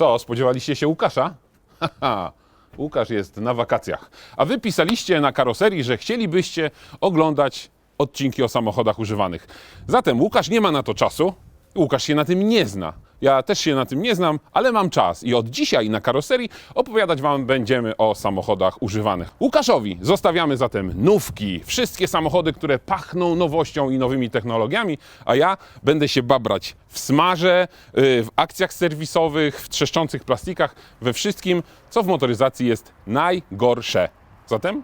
Co, spodziewaliście się Łukasza? Haha, Łukasz jest na wakacjach. A wy pisaliście na karoserii, że chcielibyście oglądać odcinki o samochodach używanych. Zatem Łukasz nie ma na to czasu. Łukasz się na tym nie zna. Ja też się na tym nie znam, ale mam czas i od dzisiaj na karoserii opowiadać Wam będziemy o samochodach używanych. Łukaszowi zostawiamy zatem nówki, wszystkie samochody, które pachną nowością i nowymi technologiami, a ja będę się babrać w smarze, yy, w akcjach serwisowych, w trzeszczących plastikach, we wszystkim, co w motoryzacji jest najgorsze. Zatem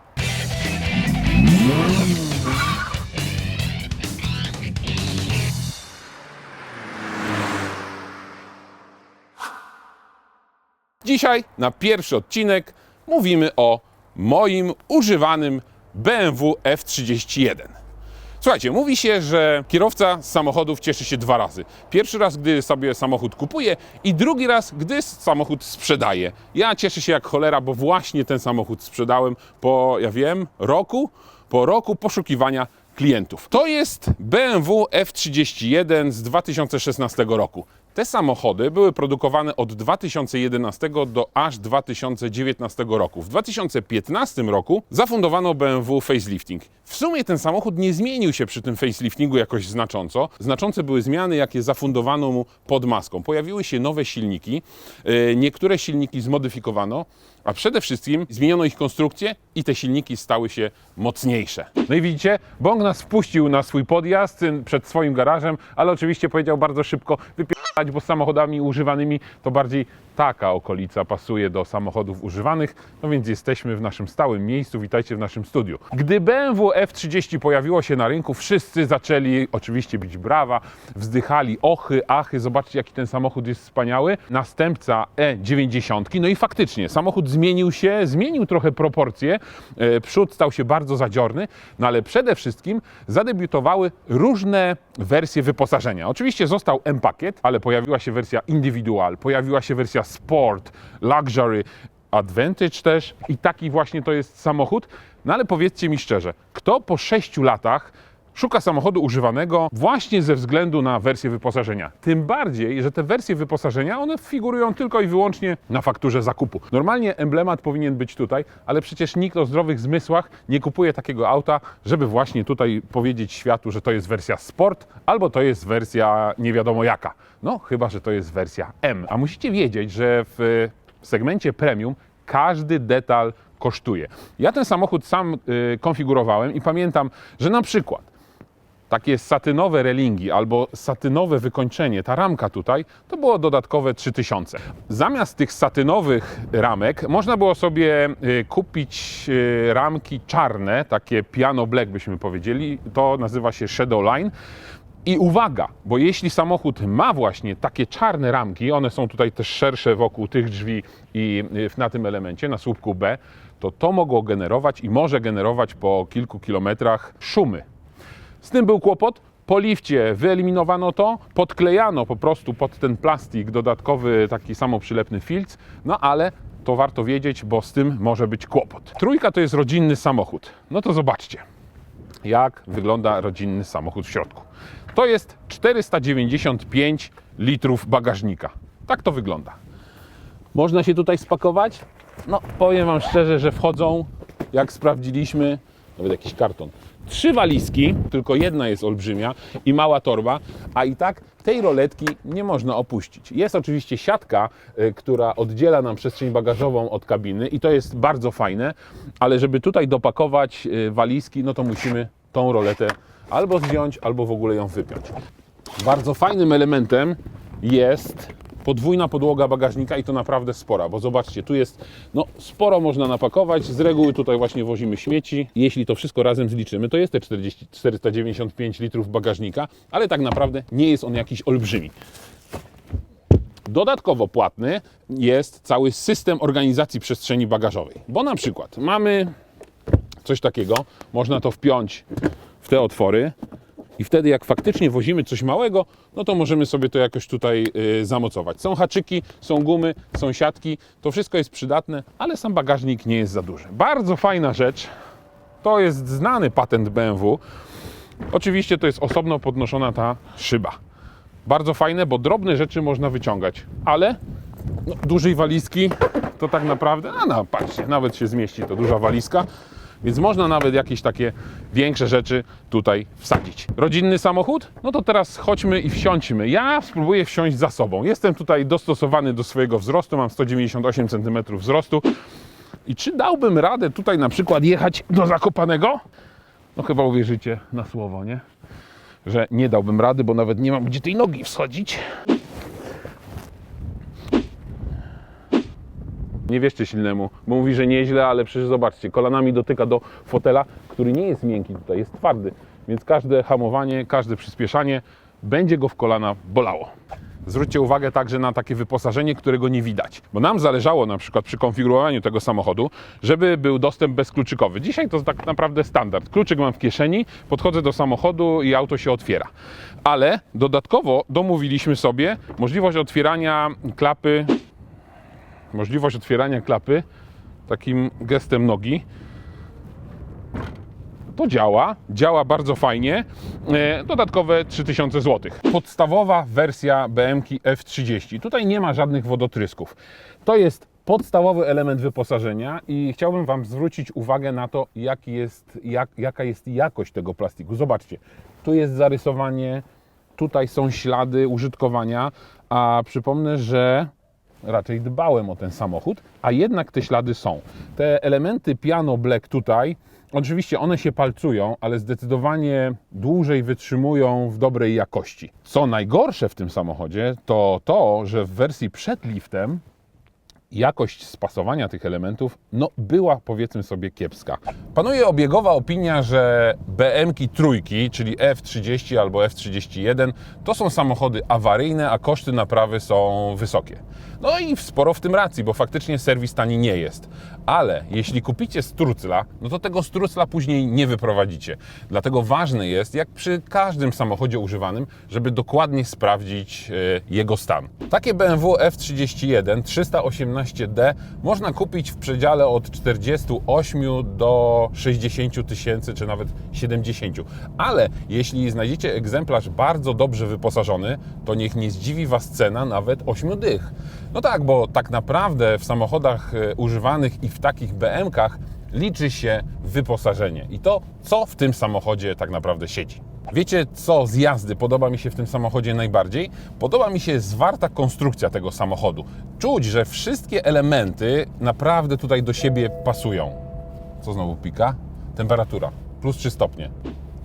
Dzisiaj na pierwszy odcinek mówimy o moim używanym BMW F31. Słuchajcie, mówi się, że kierowca samochodów cieszy się dwa razy. Pierwszy raz, gdy sobie samochód kupuje i drugi raz, gdy samochód sprzedaje. Ja cieszę się jak cholera, bo właśnie ten samochód sprzedałem po, ja wiem, roku, po roku poszukiwania klientów. To jest BMW F31 z 2016 roku. Te samochody były produkowane od 2011 do aż 2019 roku. W 2015 roku zafundowano BMW facelifting. W sumie ten samochód nie zmienił się przy tym faceliftingu jakoś znacząco. Znaczące były zmiany, jakie zafundowano mu pod maską. Pojawiły się nowe silniki, yy, niektóre silniki zmodyfikowano, a przede wszystkim zmieniono ich konstrukcję i te silniki stały się mocniejsze. No i widzicie, Bąk nas wpuścił na swój podjazd przed swoim garażem, ale oczywiście powiedział bardzo szybko wypierdać, bo z samochodami używanymi to bardziej taka okolica pasuje do samochodów używanych, no więc jesteśmy w naszym stałym miejscu, witajcie w naszym studiu. Gdy BMW F30 pojawiło się na rynku, wszyscy zaczęli oczywiście bić brawa, wzdychali ochy, achy, zobaczcie jaki ten samochód jest wspaniały. Następca E90, no i faktycznie samochód zmienił się, zmienił trochę proporcje, e, przód stał się bardzo zadziorny, no ale przede wszystkim zadebiutowały różne wersje wyposażenia. Oczywiście został M-Pakiet, ale pojawiła się wersja Individual, pojawiła się wersja Sport, Luxury, Advantage też i taki właśnie to jest samochód. No ale powiedzcie mi szczerze, kto po 6 latach szuka samochodu używanego właśnie ze względu na wersję wyposażenia. Tym bardziej, że te wersje wyposażenia, one figurują tylko i wyłącznie na fakturze zakupu. Normalnie emblemat powinien być tutaj, ale przecież nikt o zdrowych zmysłach nie kupuje takiego auta, żeby właśnie tutaj powiedzieć światu, że to jest wersja sport albo to jest wersja nie wiadomo jaka. No, chyba, że to jest wersja M. A musicie wiedzieć, że w segmencie premium każdy detal kosztuje. Ja ten samochód sam y, konfigurowałem i pamiętam, że na przykład takie satynowe relingi albo satynowe wykończenie, ta ramka tutaj, to było dodatkowe 3000. Zamiast tych satynowych ramek można było sobie y, kupić y, ramki czarne, takie piano black byśmy powiedzieli, to nazywa się Shadowline. I uwaga, bo jeśli samochód ma właśnie takie czarne ramki, one są tutaj też szersze wokół tych drzwi i y, na tym elemencie, na słupku B, to to mogło generować i może generować po kilku kilometrach szumy. Z tym był kłopot. Po lifcie wyeliminowano to, podklejano po prostu pod ten plastik dodatkowy taki samoprzylepny filc, no ale to warto wiedzieć, bo z tym może być kłopot. Trójka to jest rodzinny samochód. No to zobaczcie, jak wygląda rodzinny samochód w środku. To jest 495 litrów bagażnika. Tak to wygląda. Można się tutaj spakować? No, powiem Wam szczerze, że wchodzą, jak sprawdziliśmy, nawet jakiś karton. Trzy walizki, tylko jedna jest olbrzymia i mała torba, a i tak tej roletki nie można opuścić. Jest oczywiście siatka, y, która oddziela nam przestrzeń bagażową od kabiny i to jest bardzo fajne, ale żeby tutaj dopakować y, walizki, no to musimy tą roletę albo zdjąć, albo w ogóle ją wypiąć. Bardzo fajnym elementem jest podwójna podłoga bagażnika i to naprawdę spora, bo zobaczcie, tu jest, no sporo można napakować, z reguły tutaj właśnie wozimy śmieci, jeśli to wszystko razem zliczymy, to jest te 40, 495 litrów bagażnika, ale tak naprawdę nie jest on jakiś olbrzymi. Dodatkowo płatny jest cały system organizacji przestrzeni bagażowej, bo na przykład mamy coś takiego, można to wpiąć w te otwory, i wtedy jak faktycznie wozimy coś małego, no to możemy sobie to jakoś tutaj y, zamocować. Są haczyki, są gumy, są siatki, to wszystko jest przydatne, ale sam bagażnik nie jest za duży. Bardzo fajna rzecz, to jest znany patent BMW. Oczywiście to jest osobno podnoszona ta szyba. Bardzo fajne, bo drobne rzeczy można wyciągać, ale no, dużej walizki, to tak naprawdę, a no patrzcie, nawet się zmieści to duża walizka, więc można nawet jakieś takie większe rzeczy tutaj wsadzić. Rodzinny samochód? No to teraz chodźmy i wsiądźmy. Ja spróbuję wsiąść za sobą. Jestem tutaj dostosowany do swojego wzrostu, mam 198 cm wzrostu. I czy dałbym radę tutaj na przykład jechać do Zakopanego? No chyba uwierzycie na słowo, nie? Że nie dałbym rady, bo nawet nie mam gdzie tej nogi wschodzić. Nie wierzcie silnemu, bo mówi, że nieźle, ale przecież zobaczcie, kolanami dotyka do fotela, który nie jest miękki tutaj, jest twardy, więc każde hamowanie, każde przyspieszanie będzie go w kolana bolało. Zwróćcie uwagę także na takie wyposażenie, którego nie widać, bo nam zależało na przykład przy konfigurowaniu tego samochodu, żeby był dostęp bezkluczykowy. Dzisiaj to tak naprawdę standard. Kluczyk mam w kieszeni, podchodzę do samochodu i auto się otwiera. Ale dodatkowo domówiliśmy sobie możliwość otwierania klapy możliwość otwierania klapy takim gestem nogi. To działa, działa bardzo fajnie. E, Dodatkowe 3000 zł. Podstawowa wersja BMK F30. Tutaj nie ma żadnych wodotrysków. To jest podstawowy element wyposażenia i chciałbym Wam zwrócić uwagę na to, jaki jest, jak, jaka jest jakość tego plastiku. Zobaczcie, tu jest zarysowanie, tutaj są ślady użytkowania, a przypomnę, że raczej dbałem o ten samochód, a jednak te ślady są. Te elementy piano black tutaj, oczywiście one się palcują, ale zdecydowanie dłużej wytrzymują w dobrej jakości. Co najgorsze w tym samochodzie, to to, że w wersji przed liftem jakość spasowania tych elementów no, była powiedzmy sobie kiepska. Panuje obiegowa opinia, że BM-ki trójki, czyli F30 albo F31, to są samochody awaryjne, a koszty naprawy są wysokie. No i sporo w tym racji, bo faktycznie serwis tani nie jest. Ale jeśli kupicie strucla, no to tego strucla później nie wyprowadzicie. Dlatego ważne jest, jak przy każdym samochodzie używanym, żeby dokładnie sprawdzić e, jego stan. Takie BMW F31 318D można kupić w przedziale od 48 do 60 tysięcy, czy nawet 70. Ale jeśli znajdziecie egzemplarz bardzo dobrze wyposażony, to niech nie zdziwi Was cena nawet 8 dych. No tak, bo tak naprawdę w samochodach e, używanych i w takich BM-kach liczy się wyposażenie i to, co w tym samochodzie tak naprawdę siedzi. Wiecie, co z jazdy podoba mi się w tym samochodzie najbardziej? Podoba mi się zwarta konstrukcja tego samochodu. Czuć, że wszystkie elementy naprawdę tutaj do siebie pasują. Co znowu pika? Temperatura. Plus 3 stopnie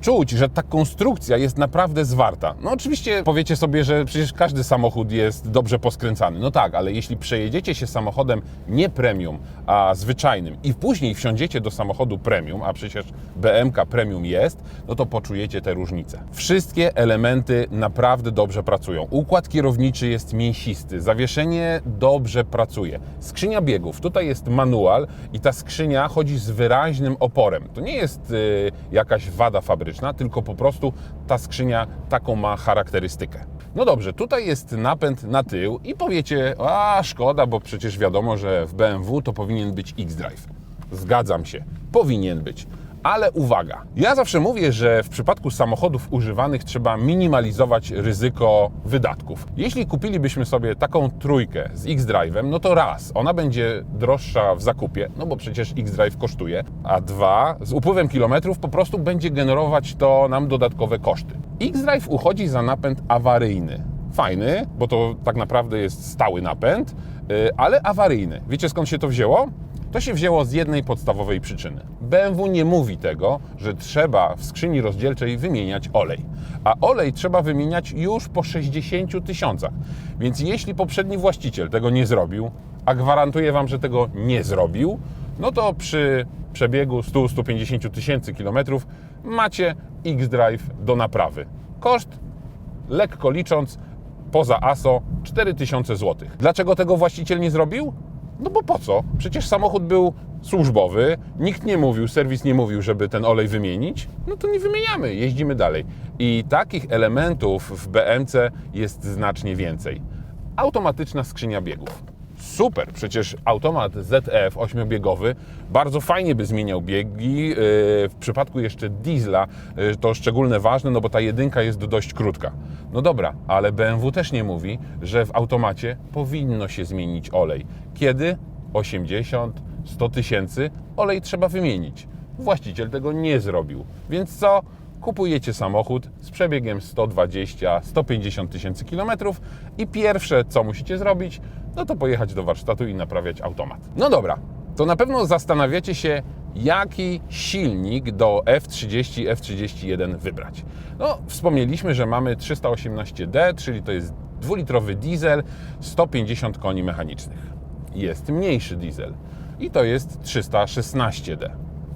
czuć, że ta konstrukcja jest naprawdę zwarta. No oczywiście powiecie sobie, że przecież każdy samochód jest dobrze poskręcany. No tak, ale jeśli przejedziecie się samochodem nie premium, a zwyczajnym i później wsiądziecie do samochodu premium, a przecież BMK premium jest, no to poczujecie te różnice. Wszystkie elementy naprawdę dobrze pracują. Układ kierowniczy jest mięsisty, zawieszenie dobrze pracuje. Skrzynia biegów, tutaj jest manual i ta skrzynia chodzi z wyraźnym oporem. To nie jest y, jakaś wada fabryczna, tylko po prostu ta skrzynia taką ma charakterystykę. No dobrze, tutaj jest napęd na tył i powiecie, a szkoda, bo przecież wiadomo, że w BMW to powinien być X-Drive. Zgadzam się, powinien być. Ale uwaga, ja zawsze mówię, że w przypadku samochodów używanych trzeba minimalizować ryzyko wydatków. Jeśli kupilibyśmy sobie taką trójkę z X-Drive'em, no to raz, ona będzie droższa w zakupie, no bo przecież X-Drive kosztuje, a dwa, z upływem kilometrów po prostu będzie generować to nam dodatkowe koszty. X-Drive uchodzi za napęd awaryjny. Fajny, bo to tak naprawdę jest stały napęd, yy, ale awaryjny. Wiecie skąd się to wzięło? To się wzięło z jednej podstawowej przyczyny. BMW nie mówi tego, że trzeba w skrzyni rozdzielczej wymieniać olej. A olej trzeba wymieniać już po 60 tysiącach. Więc jeśli poprzedni właściciel tego nie zrobił, a gwarantuję Wam, że tego nie zrobił, no to przy przebiegu 100-150 tysięcy kilometrów macie X-Drive do naprawy. Koszt, lekko licząc, poza ASO 4000 zł. Dlaczego tego właściciel nie zrobił? No bo po co? Przecież samochód był służbowy, nikt nie mówił, serwis nie mówił, żeby ten olej wymienić. No to nie wymieniamy, jeździmy dalej. I takich elementów w BMC jest znacznie więcej. Automatyczna skrzynia biegów. Super, przecież automat ZF 8-biegowy bardzo fajnie by zmieniał biegi. Yy, W przypadku jeszcze diesla yy, to szczególnie ważne, no bo ta jedynka jest dość krótka. No dobra, ale BMW też nie mówi, że w automacie powinno się zmienić olej. Kiedy? 80, 100 tysięcy, olej trzeba wymienić. Właściciel tego nie zrobił. Więc co? Kupujecie samochód z przebiegiem 120-150 tysięcy kilometrów i pierwsze, co musicie zrobić, no to pojechać do warsztatu i naprawiać automat. No dobra, to na pewno zastanawiacie się, jaki silnik do F30, F31 wybrać. No, wspomnieliśmy, że mamy 318D, czyli to jest dwulitrowy diesel, 150 koni mechanicznych. Jest mniejszy diesel i to jest 316D.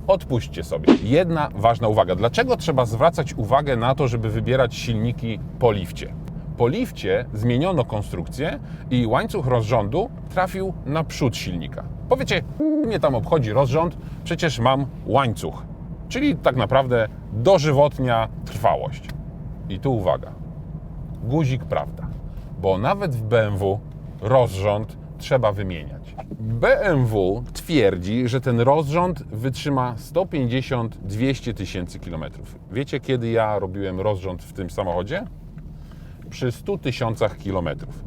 Odpuśćcie sobie. Jedna ważna uwaga. Dlaczego trzeba zwracać uwagę na to, żeby wybierać silniki po lifcie? Po lifcie zmieniono konstrukcję i łańcuch rozrządu trafił na przód silnika. Powiecie, mnie tam obchodzi rozrząd, przecież mam łańcuch. Czyli tak naprawdę dożywotnia trwałość. I tu uwaga. Guzik prawda. Bo nawet w BMW rozrząd trzeba wymieniać. BMW twierdzi, że ten rozrząd wytrzyma 150-200 tysięcy kilometrów. Wiecie, kiedy ja robiłem rozrząd w tym samochodzie? Przy 100 tysiącach kilometrów.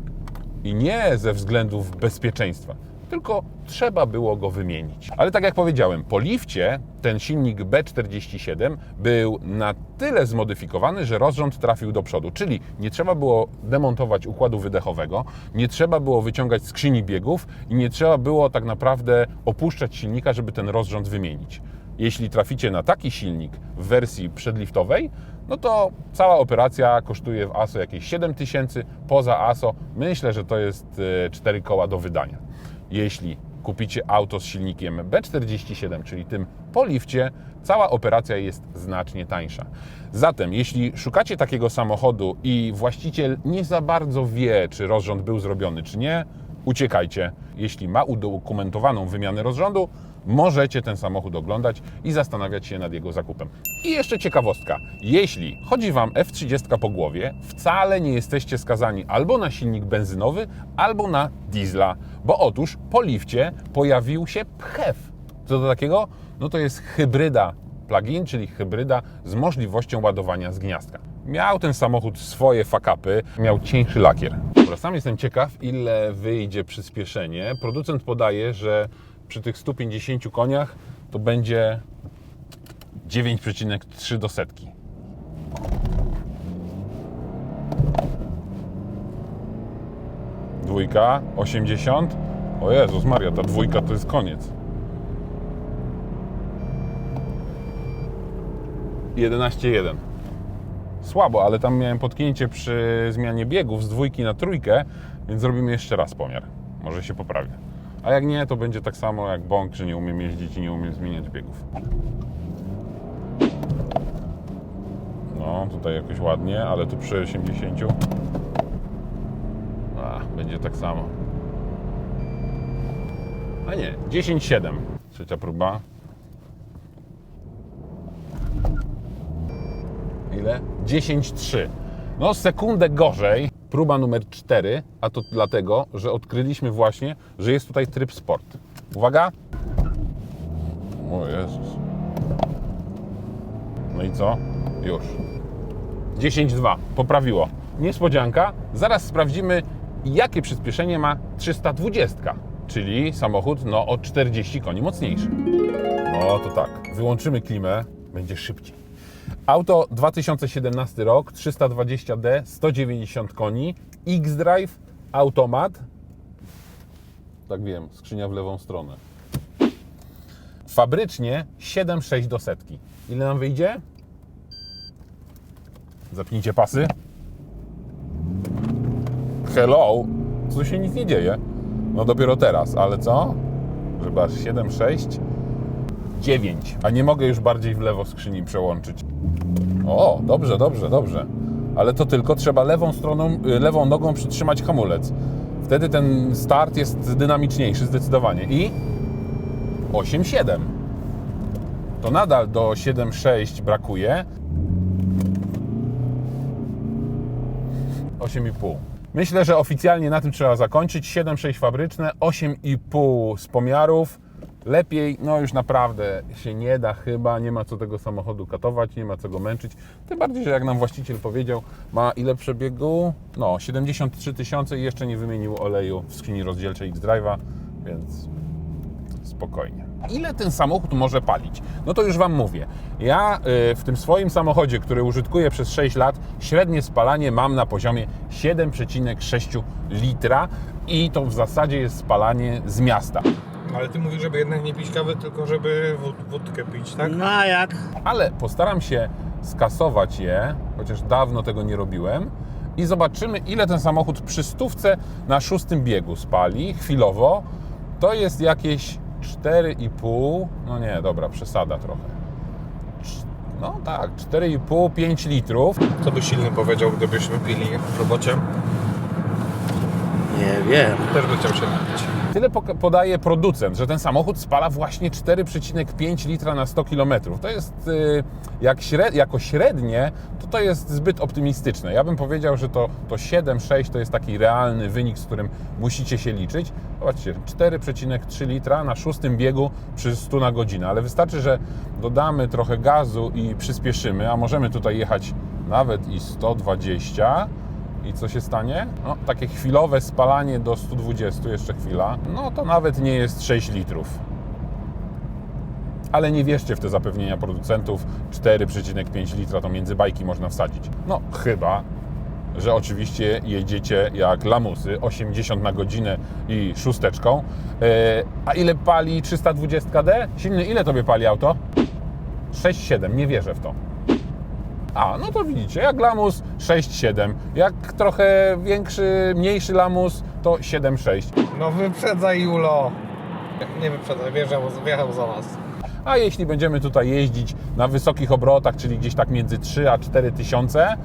I nie ze względów bezpieczeństwa, tylko trzeba było go wymienić. Ale tak jak powiedziałem, po lifcie ten silnik B47 był na tyle zmodyfikowany, że rozrząd trafił do przodu, czyli nie trzeba było demontować układu wydechowego, nie trzeba było wyciągać skrzyni biegów i nie trzeba było tak naprawdę opuszczać silnika, żeby ten rozrząd wymienić. Jeśli traficie na taki silnik w wersji przedliftowej, no to cała operacja kosztuje w ASO jakieś 7 tysięcy, poza ASO myślę, że to jest 4 koła do wydania. Jeśli kupicie auto z silnikiem B47, czyli tym po lifcie, cała operacja jest znacznie tańsza. Zatem, jeśli szukacie takiego samochodu i właściciel nie za bardzo wie, czy rozrząd był zrobiony, czy nie, uciekajcie. Jeśli ma udokumentowaną wymianę rozrządu, możecie ten samochód oglądać i zastanawiać się nad jego zakupem. I jeszcze ciekawostka. Jeśli chodzi Wam F30 po głowie, wcale nie jesteście skazani albo na silnik benzynowy, albo na diesla, bo otóż po lifcie pojawił się PHEV. Co to takiego? No to jest hybryda plug-in, czyli hybryda z możliwością ładowania z gniazdka. Miał ten samochód swoje fakapy, miał cieńszy lakier. Dobra, sam jestem ciekaw, ile wyjdzie przyspieszenie. Producent podaje, że przy tych 150 koniach to będzie 9,3 do setki. Dwójka, 80. O Jezus Maria, ta dwójka to jest koniec. 11,1. Słabo, ale tam miałem potknięcie przy zmianie biegów z dwójki na trójkę, więc zrobimy jeszcze raz pomiar. Może się poprawi. A jak nie, to będzie tak samo jak bąk, że nie umiem jeździć i nie umiem zmieniać biegów. No, tutaj jakoś ładnie, ale tu przy 80 a, będzie tak samo. A nie, 10,7. Trzecia próba. Ile? 10,3. No, sekundę gorzej. Próba numer 4, a to dlatego, że odkryliśmy właśnie, że jest tutaj tryb sport. Uwaga! O Jezus. No i co? Już. 10,2. Poprawiło. Niespodzianka. Zaraz sprawdzimy, jakie przyspieszenie ma 320, czyli samochód no, o 40 koni mocniejszy. No to tak. Wyłączymy klimę, będzie szybciej. Auto 2017 rok, 320D, 190 koni, X-Drive, automat. Tak wiem, skrzynia w lewą stronę. Fabrycznie 7,6 do setki. Ile nam wyjdzie? Zapnijcie pasy. Hello! Tu się nic nie dzieje. No dopiero teraz, ale co? Aż 7,6? 9. A nie mogę już bardziej w lewo skrzyni przełączyć. O, dobrze, dobrze, dobrze. Ale to tylko trzeba lewą stroną, y, lewą nogą przytrzymać hamulec. Wtedy ten start jest dynamiczniejszy zdecydowanie. I 8,7. To nadal do 7,6 brakuje. 8,5. Myślę, że oficjalnie na tym trzeba zakończyć. 7,6 fabryczne, 8,5 z pomiarów. Lepiej, no już naprawdę się nie da chyba, nie ma co tego samochodu katować, nie ma co go męczyć. Tym bardziej, że jak nam właściciel powiedział, ma ile przebiegu? No, 73 tysiące i jeszcze nie wymienił oleju w skrzyni rozdzielczej X-Drive'a, więc spokojnie. Ile ten samochód może palić? No to już Wam mówię. Ja y, w tym swoim samochodzie, który użytkuję przez 6 lat, średnie spalanie mam na poziomie 7,6 litra i to w zasadzie jest spalanie z miasta. Ale ty mówisz, żeby jednak nie pić kawy, tylko żeby wód- wódkę pić, tak? No a jak? Ale postaram się skasować je, chociaż dawno tego nie robiłem i zobaczymy, ile ten samochód przy stówce na szóstym biegu spali chwilowo. To jest jakieś 4,5, no nie, dobra, przesada trochę. No tak, 4,5-5 litrów. Co by silny powiedział, gdybyśmy pili w robocie? Nie wiem. Też by chciał się napić. Tyle podaje producent, że ten samochód spala właśnie 4,5 litra na 100 km. To jest y, jak jako średnie, to to jest zbyt optymistyczne. Ja bym powiedział, że to, to 7,6 to jest taki realny wynik, z którym musicie się liczyć. Zobaczcie, 4,3 litra na szóstym biegu przy 100 na godzinę, ale wystarczy, że dodamy trochę gazu i przyspieszymy, a możemy tutaj jechać nawet i 120 i co się stanie? No, takie chwilowe spalanie do 120, jeszcze chwila, no to nawet nie jest 6 litrów. Ale nie wierzcie w te zapewnienia producentów, 4,5 litra to między bajki można wsadzić. No chyba, że oczywiście jedziecie jak lamusy, 80 na godzinę i szósteczką. E, a ile pali 320D? Silny, ile tobie pali auto? 6,7, nie wierzę w to. A, no to widzicie, jak lamus 6,7, jak trochę większy, mniejszy lamus to 7,6. No wyprzedzaj Julo! Nie wyprzedzaj, wjeżdżał, wjechał za nas. A jeśli będziemy tutaj jeździć na wysokich obrotach, czyli gdzieś tak między 3 a 4 tysiące,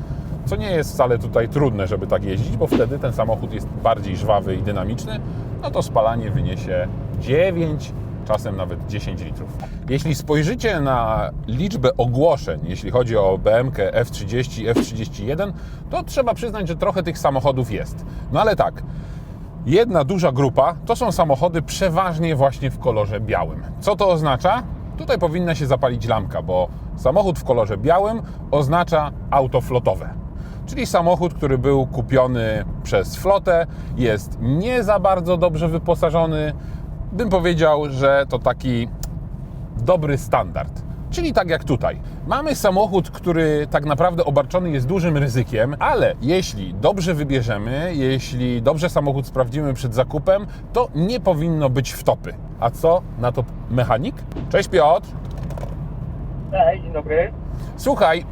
co nie jest wcale tutaj trudne, żeby tak jeździć, bo wtedy ten samochód jest bardziej żwawy i dynamiczny, no to spalanie wyniesie 9, czasem nawet 10 litrów. Jeśli spojrzycie na liczbę ogłoszeń, jeśli chodzi o BMK F30 F31, to trzeba przyznać, że trochę tych samochodów jest. No ale tak, Jedna duża grupa to są samochody przeważnie właśnie w kolorze białym. Co to oznacza? Tutaj powinna się zapalić lampka, bo samochód w kolorze białym oznacza auto flotowe. Czyli samochód, który był kupiony przez flotę, jest nie za bardzo dobrze wyposażony. Bym powiedział, że to taki dobry standard. Czyli tak jak tutaj. Mamy samochód, który tak naprawdę obarczony jest dużym ryzykiem, ale jeśli dobrze wybierzemy, jeśli dobrze samochód sprawdzimy przed zakupem, to nie powinno być wtopy. A co na to mechanik? Cześć Piotr. Cześć, dzień dobry. Słuchaj,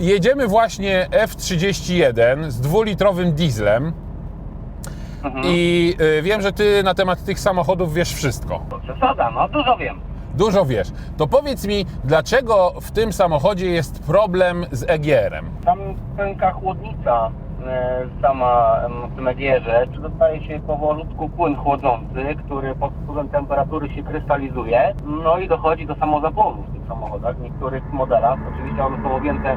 jedziemy właśnie F31 z dwulitrowym dieslem i y, wiem, że ty na temat tych samochodów wiesz wszystko. To przesada, no dużo wiem. Dużo wiesz. To powiedz mi, dlaczego w tym samochodzie jest problem z EGR-em? Tam pęka chłodnica e, sama em, w tym egierze, czy dostaje się powolutku płyn chłodzący, który pod wpływem temperatury się krystalizuje, no i dochodzi do samozapłonu w tych samochodach. W niektórych modelach, oczywiście one są objęte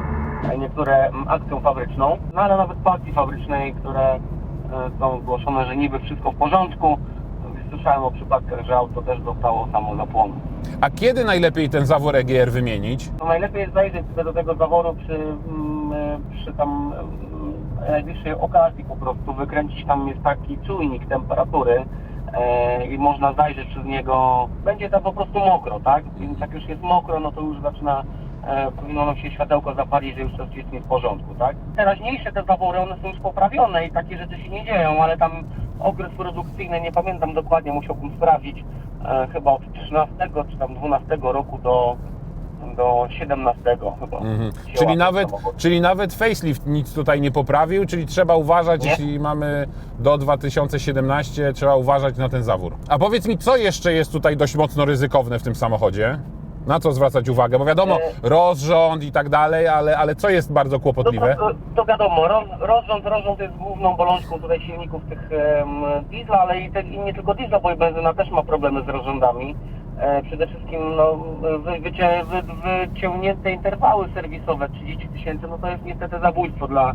e, niektóre m, akcją fabryczną, no ale nawet partii fabrycznej, które są zgłoszone, że niby wszystko w porządku. Słyszałem o przypadkach, że auto też dostało samozapłonu. A kiedy najlepiej ten zawór EGR wymienić? No najlepiej jest zajrzeć sobie do tego zaworu przy, mm, e, przy tam mm, najbliższej okazji po prostu, wykręcić tam jest taki czujnik temperatury e, i można zajrzeć przez niego, będzie tam po prostu mokro, tak? Więc jak już jest mokro, no to już zaczyna, powinno nam się światełko zapalić, że już coś jest nie w porządku, tak? Teraźniejsze te zawory, one są już poprawione i takie rzeczy się nie dzieją, ale tam okres produkcyjny, nie pamiętam dokładnie, musiałbym sprawdzić, e, chyba od 13 czy tam 12 roku do do 17 chyba. Mhm. Czyli nawet, samochód. czyli nawet facelift nic tutaj nie poprawił, czyli trzeba uważać, Nie. jeśli mamy do 2017, trzeba uważać na ten zawór. A powiedz mi, co jeszcze jest tutaj dość mocno ryzykowne w tym samochodzie? Na co zwracać uwagę? Bo wiadomo, E- rozrząd i tak dalej, ale, ale co jest bardzo No kłopotliwe? to, to wiadomo, roz, rozrząd, rozrząd jest główną bolączką tutaj silników tych em, diesla, ale i, te, i nie tylko diesla, bo i benzyna też ma problemy z rozrządami. E, przede wszystkim no, wy, wycie, wy, wyciągnięte interwały serwisowe 30 tysięcy, no to jest niestety zabójstwo dla,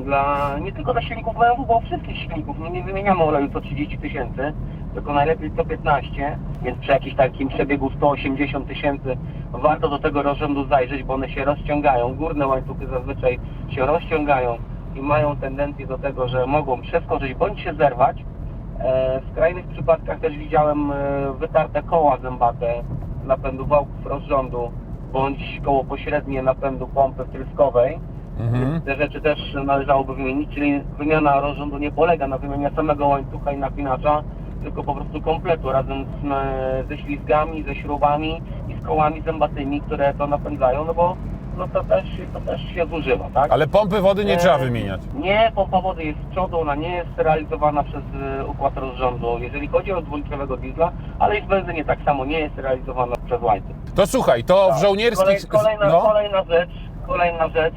dla, nie tylko dla silników BMW, bo wszystkich silników. No nie wymieniamy oleju co 30 tysięcy, tylko najlepiej co 15, więc przy jakimś takim przebiegu 180 tysięcy warto do tego rozrządu zajrzeć, bo one się rozciągają. Górne łańcuchy zazwyczaj się rozciągają i mają tendencję do tego, że mogą przeskoczyć bądź się zerwać. E, W skrajnych przypadkach też widziałem e, wytarte koła zębate napędu wałków rozrządu bądź koło pośrednie napędu pompy wtryskowej. Mhm. Te rzeczy też należałoby wymienić, czyli wymiana rozrządu nie polega na wymianie samego łańcucha i napinacza, tylko po prostu kompletu razem z, e, ze ślizgami, ze śrubami i z kołami zębatymi, które to napędzają, no bo no to, też, to też się zużywa, tak? Ale pompy wody nie E, trzeba wymieniać. Nie, pompa wody jest z przodu, ona nie jest realizowana przez e, układ rozrządu, jeżeli chodzi o dwulitrowego diesla, ale i w benzynie tak samo nie jest realizowana przez łańcuch. To słuchaj, to w Kolej, żołnierskich... kolejna, no, kolejna rzecz, kolejna rzecz,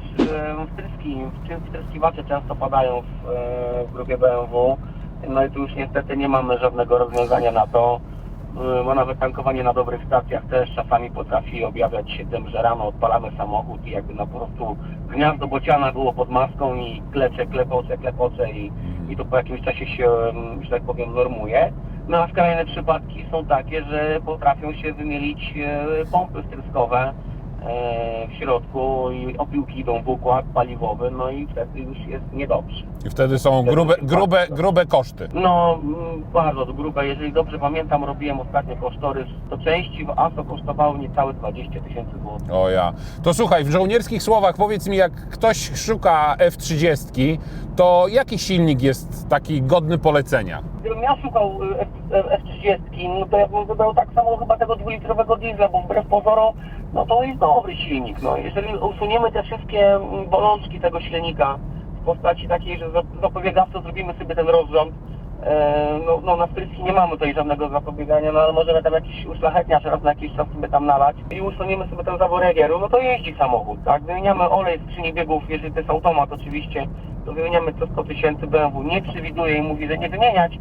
wtryski, wtry- wtryskiwacze często padają w, w grupie BMW, no i tu już niestety nie mamy żadnego rozwiązania na to, E, bo nawet tankowanie na dobrych stacjach też czasami potrafi objawiać się tym, że rano odpalamy samochód i jakby na po prostu gniazdo bociana było pod maską i klecze, klepocze, klepocze i, i to po jakimś czasie się, że tak powiem, normuje. No a skrajne przypadki są takie, że potrafią się wymielić e, pompy wtryskowe w środku i opiłki idą w układ paliwowy, no i wtedy już jest niedobrze. I wtedy są grube, grube, grube koszty. No, mm, bardzo grube. Jeżeli dobrze pamiętam, robiłem ostatnio kosztorys, to części w ASO kosztowały niecałe 20 tysięcy złotych. O ja. To słuchaj, w żołnierskich słowach powiedz mi, jak ktoś szuka F30, to jaki silnik jest taki godny polecenia? Gdybym ja szukał F, F30, no to ja bym wybrał tak samo chyba tego dwulitrowego diesla, bo wbrew pozorom, no to jest dobry silnik. No, jeżeli usuniemy te wszystkie mm, bolączki tego silnika w postaci takiej, że za- zapobiegawczo zrobimy sobie ten rozrząd, e, no, no na wtryski nie mamy tutaj żadnego zapobiegania, no ale możemy tam jakiś uszlachetniacz raz na jakiś czas sobie tam nalać i usuniemy sobie ten zawór no to jeździ samochód, tak? Wymieniamy olej z skrzyni biegów, jeżeli to jest automat oczywiście, to wymieniamy co 100 tysięcy BMW, nie przewiduje i mówi, że nie wymieniać,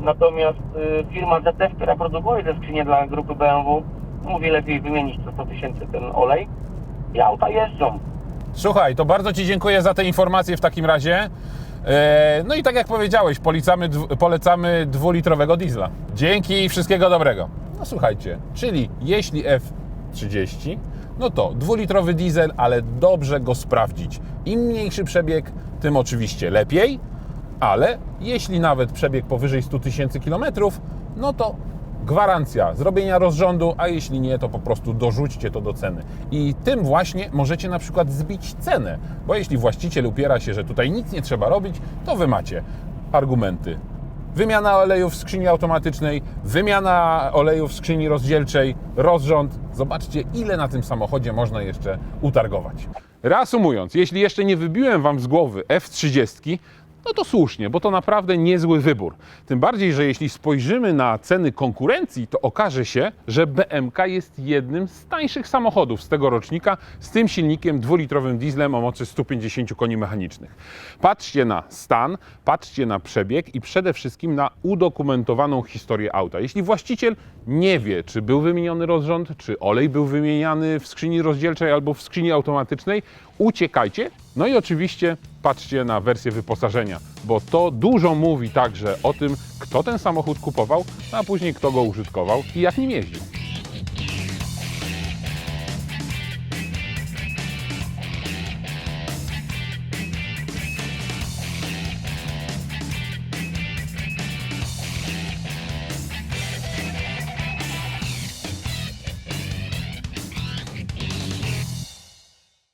Natomiast y, firma ZF, która produkuje te skrzynie dla grupy BMW, mówi lepiej wymienić co 100 tysięcy ten olej i auta jeżdżą. Słuchaj, to bardzo Ci dziękuję za te informacje w takim razie. E, No i tak jak powiedziałeś, polecamy, polecamy dwulitrowego diesla. Dzięki i wszystkiego dobrego. No słuchajcie, czyli jeśli F30, no to dwulitrowy diesel, ale dobrze go sprawdzić. Im mniejszy przebieg, tym oczywiście lepiej, ale jeśli nawet przebieg powyżej 100 tysięcy kilometrów, no to gwarancja zrobienia rozrządu, a jeśli nie, to po prostu dorzućcie to do ceny. I tym właśnie możecie na przykład zbić cenę, bo jeśli właściciel upiera się, że tutaj nic nie trzeba robić, to wy macie argumenty. Wymiana oleju w skrzyni automatycznej, wymiana oleju w skrzyni rozdzielczej, rozrząd. Zobaczcie, ile na tym samochodzie można jeszcze utargować. Reasumując, jeśli jeszcze nie wybiłem Wam z głowy F30, no to słusznie, bo to naprawdę niezły wybór. Tym bardziej, że jeśli spojrzymy na ceny konkurencji, to okaże się, że BMK jest jednym z tańszych samochodów z tego rocznika z tym silnikiem dwulitrowym dieslem o mocy 150 koni mechanicznych. Patrzcie na stan, patrzcie na przebieg i przede wszystkim na udokumentowaną historię auta. Jeśli właściciel nie wie, czy był wymieniony rozrząd, czy olej był wymieniany w skrzyni rozdzielczej albo w skrzyni automatycznej, uciekajcie. No i oczywiście patrzcie na wersję wyposażenia, bo to dużo mówi także o tym, kto ten samochód kupował, a później kto go użytkował i jak nim jeździł.